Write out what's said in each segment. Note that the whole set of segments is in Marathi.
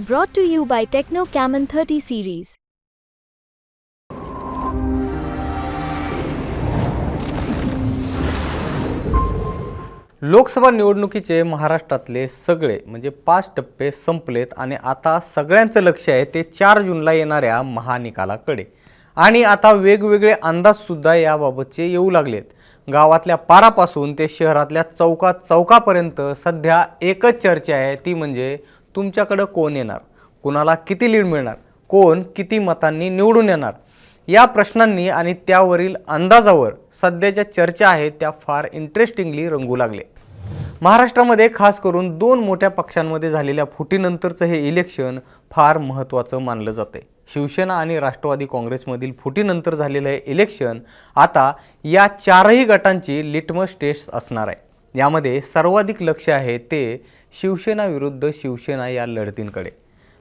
Brought to you by Techno Camon 30 series. Lok Sabha निवडणुकीचे महाराष्ट्रातले सगळे म्हणजे पाच टप्पे संपलेत आणि आता सगळ्यांचं लक्ष आहे ते चार जूनला येणाऱ्या महानिकालाकडे आणि आता वेगवेगळे अंदाजसुद्धा याबाबतचे येऊ लागलेत गावातल्या पारापासून ते शहरातल्या चौका चौकापर्यंत सध्या एकच चर्चा आहे ती म्हणजे तुमच्याकडं कोण येणार? कोणाला किती लीड मिळणार? कोण किती मतांनी निवडून येणार? या प्रश्नांनी आणि त्यावरील अंदाजावर सध्याच्या चर्चा आहेत त्या फार इंटरेस्टिंगली रंगू लागले. महाराष्ट्रामध्ये खास करून दोन मोठ्या पक्षांमध्ये झालेल्या फुटीनंतरचं हे इलेक्शन फार महत्त्वाचं मानलं जाते शिवसेना आणि राष्ट्रवादी काँग्रेसमधील फुटीनंतर झालेलं हे इलेक्शन आता या चारही गटांची लिटमस टेस्ट असणार आहे. यामध्ये सर्वाधिक लक्ष आहे ते शिवसेना विरुद्ध शिवसेना या लढतींकडे.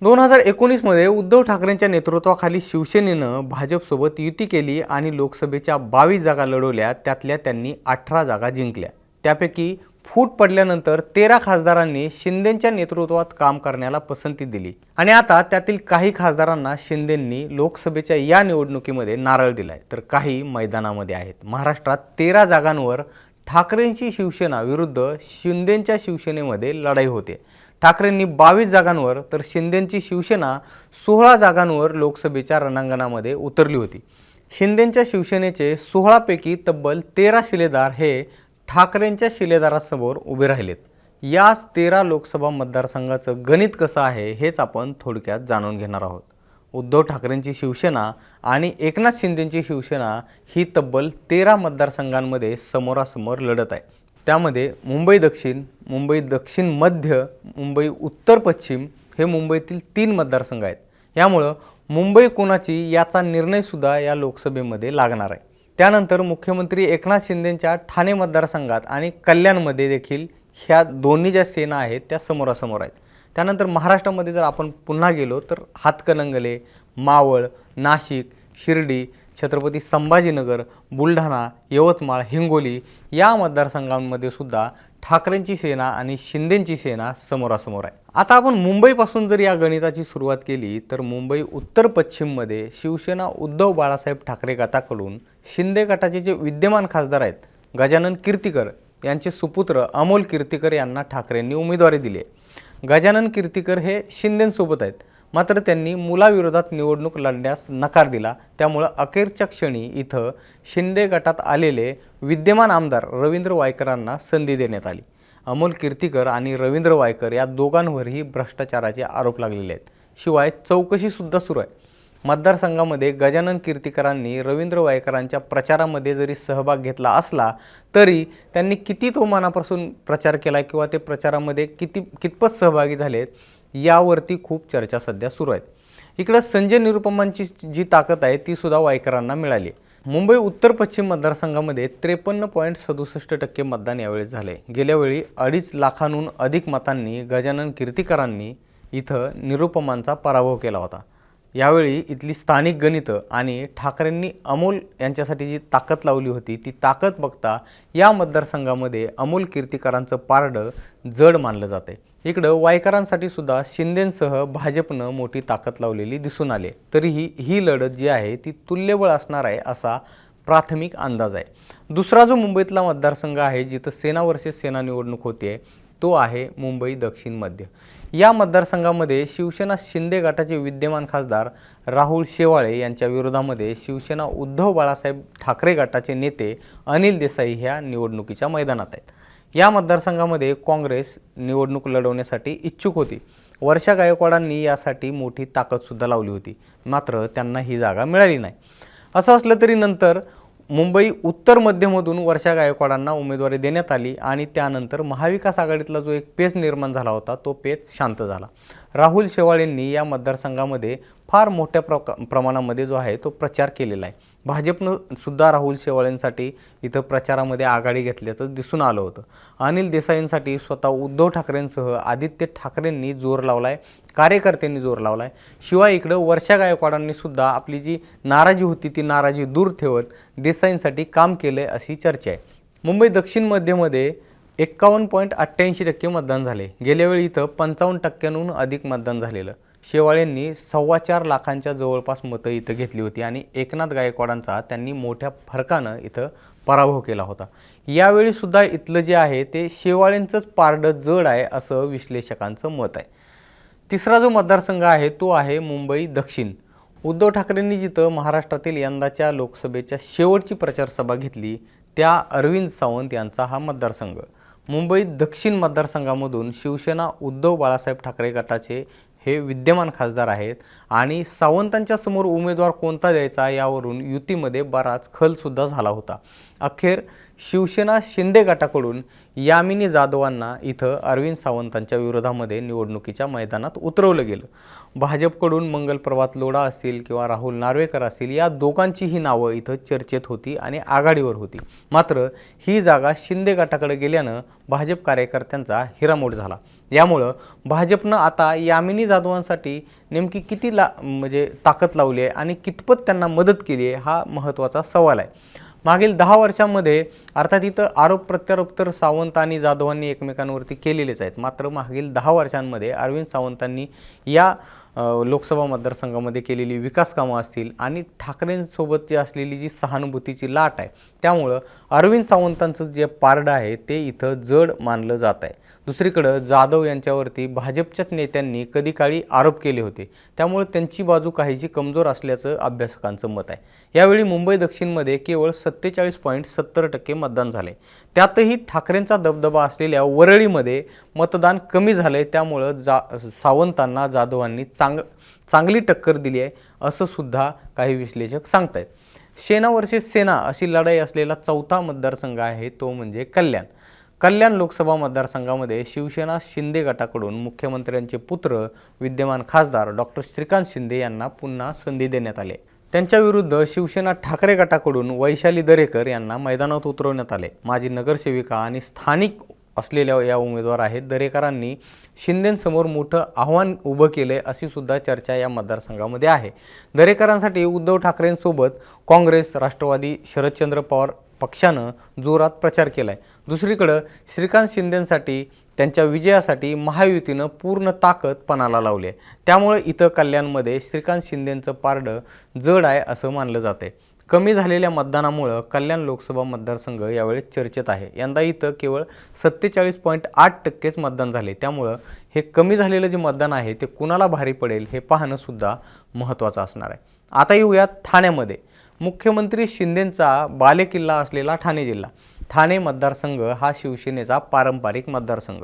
दोन हजार एकोणीसमध्ये उद्धव ठाकरेंच्या नेतृत्वाखाली शिवसेनेनं भाजपसोबत युती केली आणि लोकसभेच्या बावीस जागा लढवल्या त्यातल्या त्यांनी अठरा जागा जिंकल्या. त्यापैकी फूट पडल्यानंतर तेरा खासदारांनी शिंदेंच्या नेतृत्वात काम करण्याला पसंती दिली आणि आता त्यातील काही खासदारांना शिंदेंनी लोकसभेच्या या निवडणुकीमध्ये नारळ दिलाय. तर काही मैदानामध्ये आहेत. महाराष्ट्रात तेरा जागांवर ठाकरेंची शिवसेना विरुद्ध शिंदेंच्या शिवसेनेमध्ये लढाई होते. ठाकरेंनी बावीस जागांवर तर शिंदेंची शिवसेना सोळा जागांवर लोकसभेच्या रणांगणामध्ये उतरली होती. शिंदेंच्या शिवसेनेचे सोळापैकी तब्बल तेरा शिलेदार हे ठाकरेंच्या शिलेदारासमोर उभे राहिलेत. याच तेरा लोकसभा मतदारसंघाचं गणित कसं आहे हेच आपण थोडक्यात जाणून घेणार आहोत. उद्धव ठाकरेंची शिवसेना आणि एकनाथ शिंदेंची शिवसेना ही तब्बल तेरा मतदारसंघांमध्ये समोरासमोर लढत आहे. त्यामध्ये मुंबई दक्षिण मुंबई दक्षिण मध्य मुंबई उत्तर पश्चिम हे मुंबईतील तीन मतदारसंघ आहेत. यामुळं मुंबई कोणाची याचा निर्णयसुद्धा या लोकसभेमध्ये लागणार आहे. त्यानंतर मुख्यमंत्री एकनाथ शिंदेंच्या ठाणे मतदारसंघात आणि कल्याणमध्ये देखील ह्या दोन्ही ज्या सेना आहेत त्या समोरासमोर आहेत. त्यानंतर महाराष्ट्रामध्ये जर आपण पुन्हा गेलो तर हातकणंगले मावळ नाशिक शिर्डी छत्रपती संभाजीनगर बुलढाणा यवतमाळ हिंगोली या मतदारसंघांमध्ये सुद्धा ठाकरेंची सेना आणि शिंदेंची सेना समोरासमोर आहे. आता आपण मुंबईपासून जर या गणिताची सुरुवात केली तर मुंबई उत्तर पश्चिममध्ये शिवसेना उद्धव बाळासाहेब ठाकरे गटाकडून शिंदे गटाचे जे विद्यमान खासदार आहेत गजानन कीर्तीकर यांचे सुपुत्र अमोल कीर्तीकर यांना ठाकरेंनी उमेदवारी दिली आहे. गजानन कीर्तीकर हे शिंदेंसोबत आहेत. मात्र त्यांनी मुलाविरोधात निवडणूक लढण्यास नकार दिला. त्यामुळं अखेरच्या क्षणी इथं शिंदे गटात आलेले विद्यमान आमदार रवींद्र वायकरांना संधी देण्यात आली. अमोल कीर्तीकर आणि रवींद्र वायकर या दोघांवरही भ्रष्टाचाराचे आरोप लागलेले आहेत. शिवाय चौकशीसुद्धा सुरू आहे. मतदारसंघामध्ये गजानन कीर्तिकरांनी रवींद्र वायकरांच्या प्रचारामध्ये जरी सहभाग घेतला असला तरी त्यांनी किती तो मनापासून प्रचार केला किंवा ते प्रचारामध्ये किती कितपत सहभागी झालेत यावरती खूप चर्चा सध्या सुरू आहेत. इकडं संजय निरुपमांची जी ताकद आहे ती सुद्धा वायकरांना मिळाली. मुंबई उत्तर पश्चिम मतदारसंघामध्ये त्रेपन्न पॉईंट सदुसष्ट टक्के मतदान यावेळी झाले. गेल्यावेळी अडीच लाखांहून अधिक मतांनी गजानन कीर्तिकरांनी इथं निरुपमांचा पराभव केला होता. यावेळी इथली स्थानिक गणितं आणि ठाकरेंनी अमोल यांच्यासाठी जी ताकद लावली होती ती ताकद बघता या मतदारसंघामध्ये अमोल कीर्तिकारांचं पारडं जड मानलं जाते इकडं वायकरांसाठी सुद्धा शिंदेंसह भाजपनं मोठी ताकद लावलेली दिसून आले तरीही ही लढत जी आहे ती तुल्यबळ असणार आहे असा प्राथमिक अंदाज आहे. दुसरा जो मुंबईतला मतदारसंघ आहे जिथं सेना वर्सेस सेना निवडणूक होते तो आहे मुंबई दक्षिण मध्य. या मतदारसंघामध्ये शिवसेना शिंदे गटाचे विद्यमान खासदार राहुल शेवाळे यांच्या विरोधामध्ये शिवसेना उद्धव बाळासाहेब ठाकरे गटाचे नेते अनिल देसाई ह्या निवडणुकीच्या मैदानात आहेत. या मतदारसंघामध्ये काँग्रेस निवडणूक लढवण्यासाठी इच्छुक होती. वर्षा गायकवाडांनी यासाठी मोठी ताकदसुद्धा लावली होती. मात्र त्यांना ही जागा मिळाली नाही. असं असलं तरी नंतर मुंबई उत्तर मध्यमधून वर्षा गायकवाडांना उमेदवारी देण्यात आली आणि त्यानंतर महाविकास आघाडीतला जो एक पेच निर्माण झाला होता तो पेच शांत झाला. राहुल शेवाळेंनी या मतदारसंघामध्ये फार मोठ्या प्रका प्रमाणामध्ये जो आहे तो प्रचार केलेला आहे. भाजपनं सुद्धा राहुल शेवाळेंसाठी इथं प्रचारामध्ये आघाडी घेतल्याचं दिसून आलं होतं. अनिल देसाईंसाठी स्वतः उद्धव ठाकरेंसह आदित्य ठाकरेंनी जोर लावला आहे कार्यकर्त्यांनी जोर लावला आहे शिवाय इकडं वर्षा गायकवाडांनी सुद्धा आपली जी नाराजी होती ती नाराजी दूर ठेवत देसाईंसाठी काम केलं आहे अशी चर्चा आहे. मुंबई दक्षिण मध्यमध्ये एक्कावन्न पॉईंट अठ्ठ्याऐंशी टक्के मतदान झाले. गेल्यावेळी इथं पंचावन्न टक्क्यांहून अधिक मतदान झालेलं. शेवाळेंनी सव्वा चार लाखांच्या जवळपास मतं इथं घेतली होती आणि एकनाथ गायकवाडांचा त्यांनी मोठ्या फरकानं इथं पराभव केला होता. यावेळीसुद्धा इथलं जे आहे ते शेवाळेंचंच पारडं जड आहे असं विश्लेषकांचं मत आहे. तिसरा जो मतदारसंघ आहे तो आहे मुंबई दक्षिण. उद्धव ठाकरेंनी जिथं महाराष्ट्रातील यंदाच्या लोकसभेच्या शेवटची प्रचारसभा घेतली त्या अरविंद सावंत यांचा हा मतदारसंघ. मुंबई दक्षिण मतदारसंघामधून शिवसेना उद्धव बाळासाहेब ठाकरे गटाचे हे विद्यमान खासदार आहेत आणि सावंतांच्या समोर उमेदवार कोणता द्यायचा यावरून युतीमध्ये बराच खलसुद्धा झाला होता. अखेर शिवसेना शिंदे गटाकडून यामिनी जाधवांना इथं अरविंद सावंतांच्या विरोधामध्ये निवडणुकीच्या मैदानात उतरवलं गेलं. भाजपकडून मंगलप्रभात लोढा असतील किंवा राहुल नार्वेकर असतील या दोघांचीही नावं इथं चर्चेत होती आणि आघाडीवर होती. मात्र ही जागा शिंदे गटाकडे गेल्यानं भाजप कार्यकर्त्यांचा हिरामोड झाला. यामुळं भाजपनं आता यामिनी जाधवांसाठी नेमकी किती ला म्हणजे ताकद लावली आहे आणि कितपत त्यांना मदत केली आहे हा महत्त्वाचा सवाल आहे. मागील दहा वर्षांमध्ये अर्थात इथं आरोप प्रत्यारोप तर सावंत आणि जाधवांनी एकमेकांवरती केलेलेच आहेत. मात्र मागील दहा वर्षांमध्ये अरविंद सावंतांनी या लोकसभा मतदारसंघामध्ये केलेली विकास कामं असतील आणि ठाकरेंसोबत जी असलेली जी सहानुभूतीची लाट आहे त्यामुळं अरविंद सावंतांचं जे पारडं आहे ते इथं जड मानलं जात आहे. दुसरीकडं जाधव यांच्यावरती भाजपच्याच नेत्यांनी कधी काळी आरोप केले होते. त्यामुळे त्यांची बाजू काहीशी कमजोर असल्याचं अभ्यासकांचं मत आहे. यावेळी मुंबई दक्षिणमध्ये केवळ सत्तेचाळीस पॉईंट सत्तर टक्के मतदान झाले त्यातही ठाकरेंचा दबदबा असलेल्या वरळीमध्ये मतदान कमी झालंय. त्यामुळं जा सावंतांना जाधवांनी चांग चांगली टक्कर दिली आहे असं सुद्धा काही विश्लेषक सांगतायत. सेना वर्सेस सेना अशी लढाई असलेला चौथा मतदारसंघ आहे तो म्हणजे कल्याण. कल्याण लोकसभा मतदारसंघामध्ये शिवसेना शिंदे गटाकडून मुख्यमंत्र्यांचे पुत्र विद्यमान खासदार डॉक्टर श्रीकांत शिंदे यांना पुन्हा संधी देण्यात आली. त्यांच्या विरुद्ध शिवसेना ठाकरे गटाकडून वैशाली दरेकर यांना मैदानात उतरवण्यात आले. माजी नगरसेविका आणि स्थानिक असलेल्या या उमेदवार आहेत. दरेकरांनी शिंदेंसमोर मोठं आव्हान उभं केलं अशी सुद्धा चर्चा या मतदारसंघामध्ये आहे. दरेकरांसाठी उद्धव ठाकरेंसोबत काँग्रेस राष्ट्रवादी शरदचंद्र पवार पक्षानं जोरात प्रचार केला आहे दुसरीकडं श्रीकांत शिंदेंसाठी त्यांच्या विजयासाठी महायुतीनं पूर्ण ताकद पणाला लावली आहे त्यामुळे इथं कल्याणमध्ये श्रीकांत शिंदेंचं पारडं जड आहे असं मानलं जाते कमी झालेल्या मतदानामुळं कल्याण लोकसभा मतदारसंघ यावेळी चर्चेत आहे. यंदा इथं केवळ सत्तेचाळीस पॉईंट आठ टक्केच मतदान झाले त्यामुळं हे कमी झालेलं जे मतदान आहे ते कुणाला भारी पडेल हे पाहणंसुद्धा महत्त्वाचं असणार आहे. आता येऊयात ठाण्यामध्ये. मुख्यमंत्री शिंदेंचा बालेकिल्ला असलेला ठाणे जिल्हा. ठाणे मतदारसंघ हा शिवसेनेचा पारंपरिक मतदारसंघ.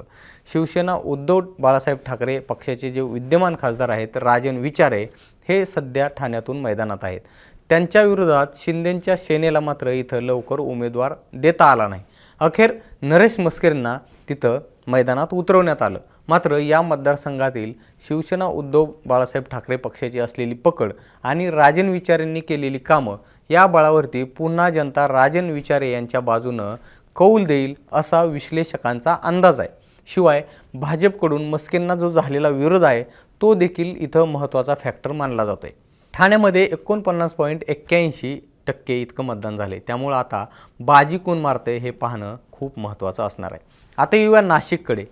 शिवसेना उद्धव बाळासाहेब ठाकरे पक्षाचे जे विद्यमान खासदार आहेत राजन विचारे हे सध्या ठाण्यातून मैदानात आहेत. त्यांच्या विरोधात शिंदेंच्या सेनेला मात्र इथं लवकर उमेदवार देता आला नाही. अखेर नरेश मस्केरना तिथं मैदानात उतरवण्यात आलं. मात्र या मतदारसंघातील शिवसेना उद्धव बाळासाहेब ठाकरे पक्षाची असलेली पकड आणि राजन विचारेंनी केलेली कामं या बळावरती पुन्हा जनता राजन विचारे यांच्या बाजूनं कौल देईल असा विश्लेषकांचा अंदाज आहे. शिवाय भाजपकडून मस्केंना जो झालेला विरोध आहे तो देखील इथं महत्त्वाचा फॅक्टर मानला जातो आहे ठाण्यामध्ये एकोणपन्नास पॉईंट एक्क्याऐंशी टक्के इतकं मतदान झाले त्यामुळं आता बाजी कोण मारते हे पाहणं खूप महत्त्वाचं असणार आहे. आता येऊया नाशिककडे.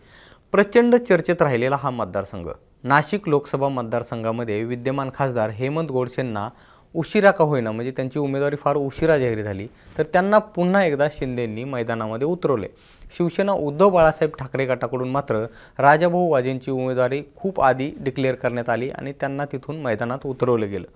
प्रचंड चर्चेत राहिलेला हा मतदारसंघ. नाशिक लोकसभा मतदारसंघामध्ये विद्यमान खासदार हेमंत गोडसेंना उशिरा का होईना म्हणजे त्यांची उमेदवारी फार उशिरा जाहीर झाली तर त्यांना पुन्हा एकदा शिंदेंनी मैदानामध्ये उतरवले. शिवसेना उद्धव बाळासाहेब ठाकरे गटाकडून मात्र राजाभाऊ वाजेंची उमेदवारी खूप आधी डिक्लेअर करण्यात आली आणि त्यांना तिथून मैदानात उतरवलं गेलं.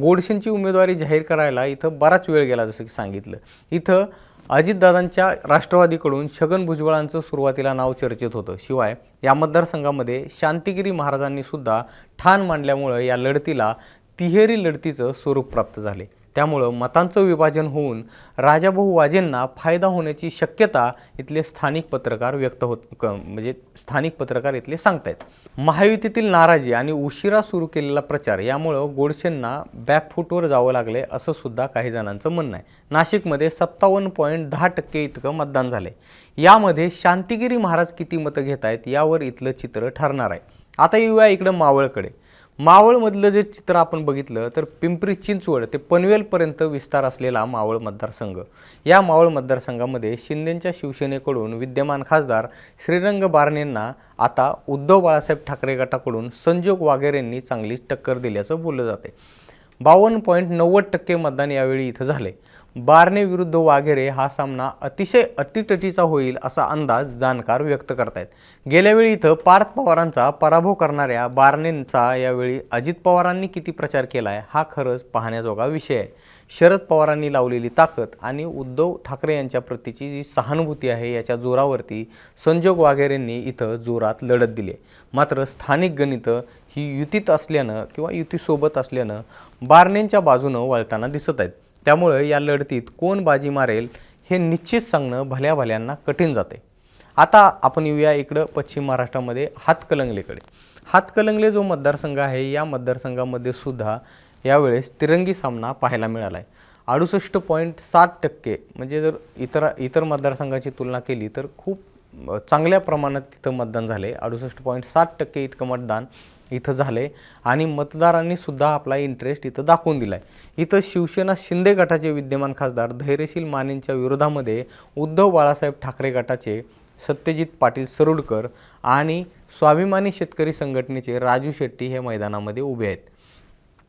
गोडसेंची उमेदवारी जाहीर करायला इथं बराच वेळ गेला जसं की सांगितलं. इथं अजितदादांच्या राष्ट्रवादीकडून छगन भुजबळांचं सुरुवातीला नाव चर्चेत होतं. शिवाय या मतदारसंघामध्ये शांतिगिरी महाराजांनी सुद्धा ठाण मांडल्यामुळं या लढतीला तिहेरी लढतीचं स्वरूप प्राप्त झाले. त्यामुळं मतांचं विभाजन होऊन राजाभाऊ वाजेंना फायदा होण्याची शक्यता इथले स्थानिक पत्रकार व्यक्त होत म्हणजे स्थानिक पत्रकार इथले सांगतायत. महायुतीतील नाराजी आणि उशिरा सुरू केलेला प्रचार यामुळं गोडसेंना बॅकफूटवर जावं लागले असं सुद्धा काही जणांचं म्हणणं आहे. नाशिकमध्ये सत्तावन्न पॉईंट दहा टक्के इतकं मतदान झाले यामध्ये शांतिगिरी महाराज किती मतं घेत आहेत यावर इथलं चित्र ठरणार आहे. आता येऊया इकडं मावळकडे. मावळमधलं जे चित्र आपण बघितलं तर पिंपरी चिंचवड ते पनवेलपर्यंत विस्तार असलेला मावळ मतदारसंघ. या मावळ मतदारसंघामध्ये शिंदेंच्या शिवसेनेकडून विद्यमान खासदार श्रीरंग बारणेंना आता उद्धव बाळासाहेब ठाकरे गटाकडून संजोग वाघेरेंनी चांगली टक्कर दिल्याचं बोललं जाते बावन्न पॉईंट नव्वद टक्के मतदान यावेळी इथं झाले बारने विरुद्ध वाघेरे हा सामना अतिशय अतिटटीचा होईल असा अंदाज जाणकार व्यक्त करतायत. गेल्यावेळी इथं पार्थ पवारांचा पराभव करणाऱ्या बारणेंचा यावेळी अजित पवारांनी किती प्रचार केला आहे हा खरंच पाहण्याजोगा विषय आहे. शरद पवारांनी लावलेली ताकद आणि उद्धव ठाकरे यांच्या प्रतीची जी सहानुभूती आहे याच्या जोरावरती संजोग वाघेरेंनी इथं जोरात लढत दिली मात्र स्थानिक गणितं ही युतीत असल्यानं किंवा युतीसोबत असल्यानं बारणेंच्या बाजूनं वळताना दिसत आहेत. त्यामुळं या लढतीत कोण बाजी मारेल हे निश्चित सांगणं भल्या भल्यांना कठीण जाते. आता आपण येऊया इकडं पश्चिम महाराष्ट्रामध्ये हातकलंगलेकडे. हातकलंगले जो मतदारसंघ आहे या मतदारसंघामध्ये सुद्धा यावेळेस तिरंगी सामना पाहायला मिळाला आहे अडुसष्ट पॉईंट सात टक्के म्हणजे जर इतर इतर मतदारसंघाची तुलना केली तर खूप चांगल्या प्रमाणात तिथं मतदान झाले अडुसष्ट पॉईंट सात टक्के इतकं मतदान इथं झाले आणि मतदारांनी सुद्धा आपला इंटरेस्ट इथं दाखवून दिला आहे इथं शिवसेना शिंदे गटाचे विद्यमान खासदार धैर्यशील मानेंच्या विरोधामध्ये उद्धव बाळासाहेब ठाकरे गटाचे सत्यजित पाटील सरुडकर आणि स्वाभिमानी शेतकरी संघटनेचे राजू शेट्टी हे मैदानामध्ये उभे आहेत.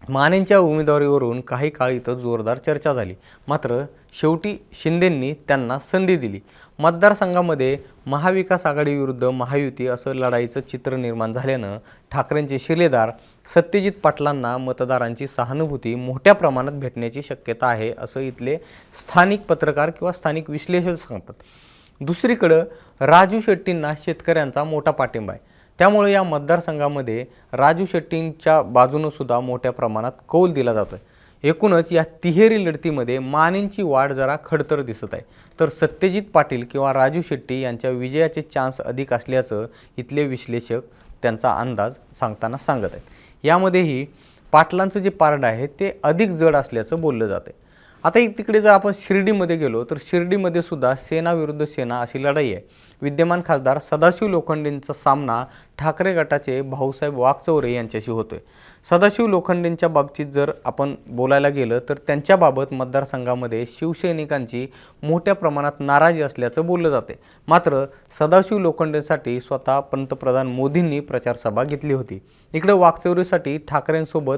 मानेंच्या उमेदवारीवरून काही काळ इथं जोरदार चर्चा झाली. मात्र शेवटी शिंदेंनी त्यांना संधी दिली. मतदारसंघामध्ये महाविकास आघाडीविरुद्ध महायुती असं लढाईचं चित्र निर्माण झाल्यानं ठाकरेंचे शिलेदार सत्यजित पाटलांना मतदारांची सहानुभूती मोठ्या प्रमाणात भेटण्याची शक्यता आहे असं इथले स्थानिक पत्रकार किंवा स्थानिक विश्लेषक सांगतात. दुसरीकडं राजू शेट्टींना शेतकऱ्यांचा मोठा पाठिंबा आहे. त्यामुळे या मतदारसंघामध्ये राजू शेट्टींच्या बाजूनंसुद्धा मोठ्या प्रमाणात कौल दिला जातो आहे एकूणच या तिहेरी लढतीमध्ये मानेंची वाढ जरा खडतर दिसत आहे. तर सत्यजित पाटील किंवा राजू शेट्टी यांच्या विजयाचे चान्स अधिक असल्याचं इथले विश्लेषक त्यांचा अंदाज सांगताना सांगत आहेत. यामध्येही पाटलांचं जे पारड आहे ते अधिक जड असल्याचं बोललं जातं आता तिकडे जर आपण शिर्डीमध्ये गेलो तर शिर्डीमध्ये सुद्धा सेना विरुद्ध सेना अशी लढाई आहे. विद्यमान खासदार सदाशिव लोखंडेंचा सामना ठाकरे गटाचे भाऊसाहेब वाघचौरे यांच्याशी होतोय. सदाशिव लोखंडेंच्या बाबतीत जर आपण बोलायला गेलं तर त्यांच्याबाबत मतदारसंघामध्ये शिवसैनिकांची मोठ्या प्रमाणात नाराजी असल्याचं बोललं जाते मात्र सदाशिव लोखंडेंसाठी स्वतः पंतप्रधान मोदींनी प्रचारसभा घेतली होती. इकडे वागचौरीसाठी ठाकरेंसोबत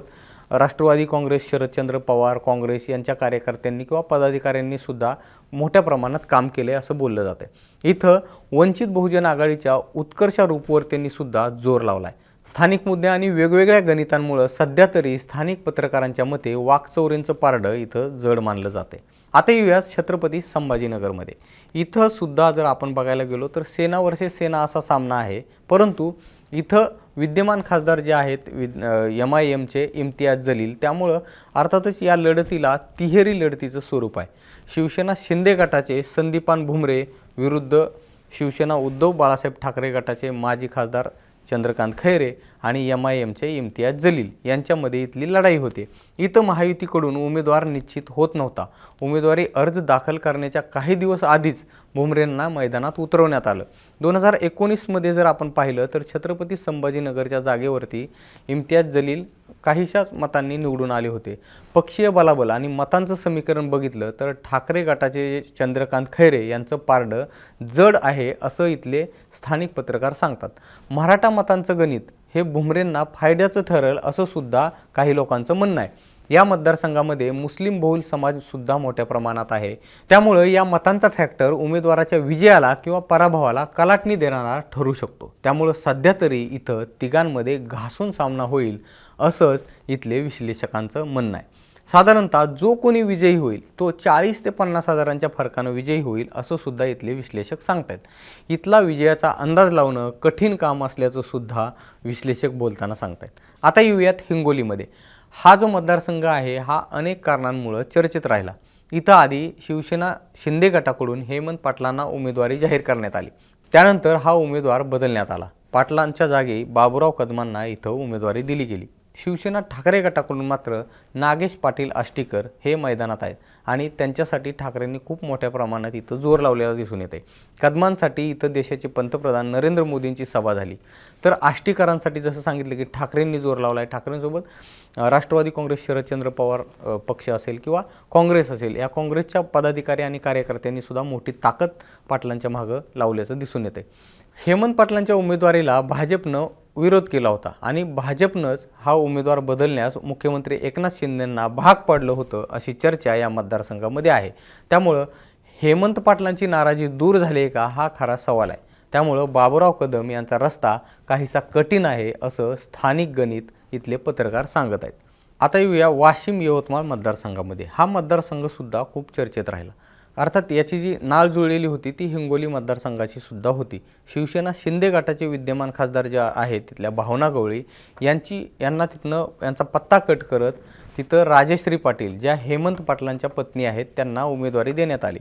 राष्ट्रवादी काँग्रेस शरदचंद्र पवार काँग्रेस यांच्या कार्यकर्त्यांनी किंवा पदाधिकाऱ्यांनी सुद्धा मोठ्या प्रमाणात काम केले असं बोललं जातं इथं वंचित बहुजन आघाडीच्या उत्कर्षा रूपवर सुद्धा जोर लावला आहे स्थानिक मुद्दे आणि वेगवेगळ्या गणितांमुळं सध्या तरी स्थानिक पत्रकारांच्या मते वाकचौरेंचं पारडं इथं जड मानलं जाते आता येऊयात छत्रपती संभाजीनगरमध्ये. इथं सुद्धा जर आपण बघायला गेलो तर सेना वर्सेस सेना असा सामना आहे परंतु इथं विद्यमान खासदार जे आहेत विद एम आय एमचे इम्तियाज जलील त्यामुळं अर्थातच या लढतीला तिहेरी लढतीचं स्वरूप आहे. शिवसेना शिंदे गटाचे संदीपान भुमरे विरुद्ध शिवसेना उद्धव बाळासाहेब ठाकरे गटाचे माजी खासदार चंद्रकांत खैरे आणि एम आय एमचे इम्तियाज जलील यांच्यामध्ये इथली लढाई होते. इथं महायुतीकडून उमेदवार निश्चित होत नव्हता. उमेदवारी अर्ज दाखल करण्याच्या काही दिवस आधीच भुमरेंना मैदानात उतरवण्यात आलं. दोन हजार एकोणीसमध्ये जर आपण पाहिलं तर छत्रपती संभाजीनगरच्या जागेवरती इम्तियाज जलील काहीशाच मतांनी निवडून आले होते. पक्षीय बलाबल आणि मतांचं समीकरण बघितलं तर ठाकरे गटाचे चंद्रकांत खैरे यांचं पारडं जड आहे असं इथले स्थानिक पत्रकार सांगतात. मराठा मतांचं गणित हे भुमरेंना फायद्याचं ठरेल असं सुद्धा काही लोकांचं म्हणणं आहे. या मतदारसंघामध्ये मुस्लिम बहुल समाजसुद्धा मोठ्या प्रमाणात आहे. त्यामुळं या मतांचा फॅक्टर उमेदवाराच्या विजयाला किंवा पराभवाला कलाटणी देणारा ठरू शकतो. त्यामुळं सध्या तरी इथं तिघांमध्ये घासून सामना होईल असंच इथले विश्लेषकांचं म्हणणं आहे. साधारणतः जो कोणी विजयी होईल तो चाळीस ते पन्नास हजारांच्या फरकानं विजयी होईल असं सुद्धा इथले विश्लेषक सांगतात इथला विजयाचा अंदाज लावणं कठीण काम असल्याचं सुद्धा विश्लेषक बोलताना सांगतात आता येऊयात हिंगोलीमध्ये. हा जो मतदारसंघ आहे हा अनेक कारणांमुळं चर्चेत राहिला. इथं आधी शिवसेना शिंदे गटाकडून हेमंत पाटलांना उमेदवारी जाहीर करण्यात आली. त्यानंतर हा उमेदवार बदलण्यात आला. पाटलांच्या जागी बाबुराव कदमांना इथं उमेदवारी दिली गेली. शिवसेना ठाकरे गटाकडून मात्र नागेश पाटील आष्टीकर हे मैदानात आहेत आणि त्यांच्यासाठी ठाकरेंनी खूप मोठ्या प्रमाणात इथं जोर लावलेला दिसून येते कदमांसाठी इथं देशाचे पंतप्रधान नरेंद्र मोदींची सभा झाली. तर आष्टीकरांसाठी जसं सांगितलं की ठाकरेंनी जोर लावला आहे ठाकरेंसोबत राष्ट्रवादी काँग्रेस शरदचंद्र पवार पक्ष असेल किंवा काँग्रेस असेल या काँग्रेसच्या पदाधिकारी आणि कार्यकर्त्यांनी सुद्धा मोठी ताकद पाटलांच्या मागं लावल्याचं दिसून येते हेमंत पाटलांच्या उमेदवारीला भाजपनं विरोध केला होता. आणि भाजपनंच हा उमेदवार बदलण्यास मुख्यमंत्री एकनाथ शिंदेंना भाग पाडलं होतं अशी चर्चा या मतदारसंघामध्ये आहे. त्यामुळं हेमंत पाटलांची नाराजी दूर झाली आहे का? हा खरा सवाल आहे. त्यामुळं बाबुराव कदम यांचा रस्ता काहीसा कठीण आहे असं स्थानिक गणित इथले पत्रकार सांगत आहेत. आता येऊया वाशिम यवतमाळ मतदारसंघामध्ये. हा मतदारसंघसुद्धा खूप चर्चेत राहिला. अर्थात याची जी नाळ जुळलेली होती ती हिंगोली मतदारसंघाची सुद्धा होती. शिवसेना शिंदे गटाचे विद्यमान खासदार ज्या आहेत तिथल्या भावना गवळी यांची यांना तिथनं यांचा पत्ता कट करत तिथं राजेश्री पाटील ज्या हेमंत पाटलांच्या पत्नी आहेत त्यांना उमेदवारी देण्यात आली.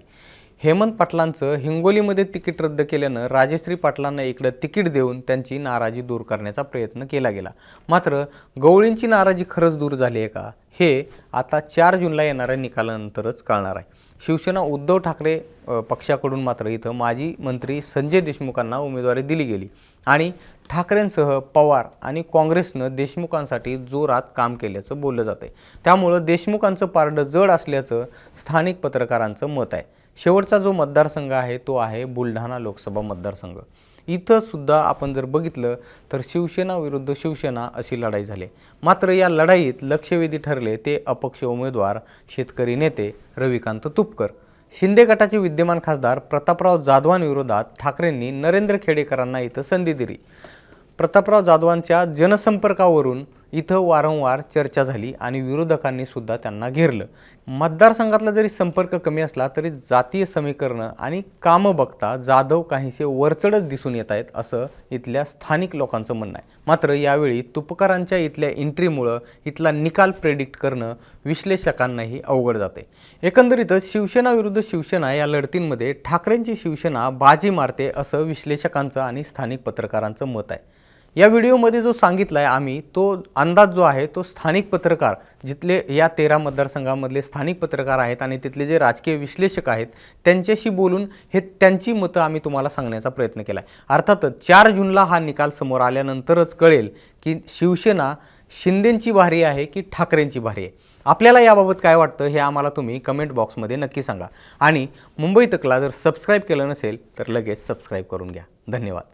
हेमंत पाटलांचं हिंगोलीमध्ये तिकीट रद्द केल्यानं राजेश्री पाटलांना इकडं तिकीट देऊन त्यांची नाराजी दूर करण्याचा प्रयत्न केला गेला. मात्र गवळींची नाराजी खरंच दूर झाली आहे का? हे आता चार जूनला येणाऱ्या निकालानंतरच कळणार आहे. शिवसेना उद्धव ठाकरे पक्षाकडून मात्र इथं माजी मंत्री संजय देशमुखांना उमेदवारी दिली गेली. आणि ठाकरेंसह पवार आणि काँग्रेसनं देशमुखांसाठी जोरात काम केल्याचं बोललं जातं त्यामुळं देशमुखांचं पारडं जड असल्याचं स्थानिक पत्रकारांचं मत आहे. शेवटचा जो मतदारसंघ आहे तो आहे बुलढाणा लोकसभा मतदारसंघ. इथं सुद्धा आपण जर बघितलं तर शिवसेना विरुद्ध शिवसेना अशी लढाई झाली. मात्र या लढाईत लक्षवेधी ठरले ते अपक्ष उमेदवार शेतकरी नेते रविकांत तुपकर. शिंदे गटाचे विद्यमान खासदार प्रतापराव जाधवांविरोधात ठाकरेंनी नरेंद्र खेडेकरांना इथं संधी दिली. प्रतापराव जाधवांच्या जनसंपर्कावरून इथं वारंवार चर्चा झाली आणि विरोधकांनी सुद्धा त्यांना घेरलं. मतदारसंघातला जरी संपर्क कमी असला तरी जातीय समीकरणं आणि कामं बघता जाधव काहीसे वरचढच दिसून येत आहेत असं इथल्या स्थानिक लोकांचं म्हणणं आहे. मात्र यावेळी तुपकरांच्या इथल्या एंट्रीमुळं इथला निकाल प्रेडिक्ट करणं विश्लेषकांनाही अवघड जाते. एकंदरीतच शिवसेना विरुद्ध शिवसेना या लढतींमध्ये ठाकरेंची शिवसेना बाजी मारते असं विश्लेषकांचं आणि स्थानिक पत्रकारांचं मत आहे. या व्हिडिओमध्ये जो सांगितला आहे आम्ही तो अंदाज जो आहे तो स्थानिक पत्रकार जिथले या तेरा मतदारसंघामधले स्थानिक पत्रकार आहेत आणि तिथले जे राजकीय विश्लेषक आहेत त्यांच्याशी बोलून हे त्यांची मतं आम्ही तुम्हाला सांगण्याचा प्रयत्न केला आहे अर्थातच चार जूनला हा निकाल समोर आल्यानंतरच कळेल की शिवसेना शिंदेंची भारी आहे की ठाकरेंची भारी आहे. आपल्याला याबाबत काय वाटतं हे आम्हाला तुम्ही कमेंट बॉक्समध्ये नक्की सांगा. आणि मुंबई तकला जर सबस्क्राईब केलं नसेल तर लगेच सबस्क्राईब करून घ्या. धन्यवाद.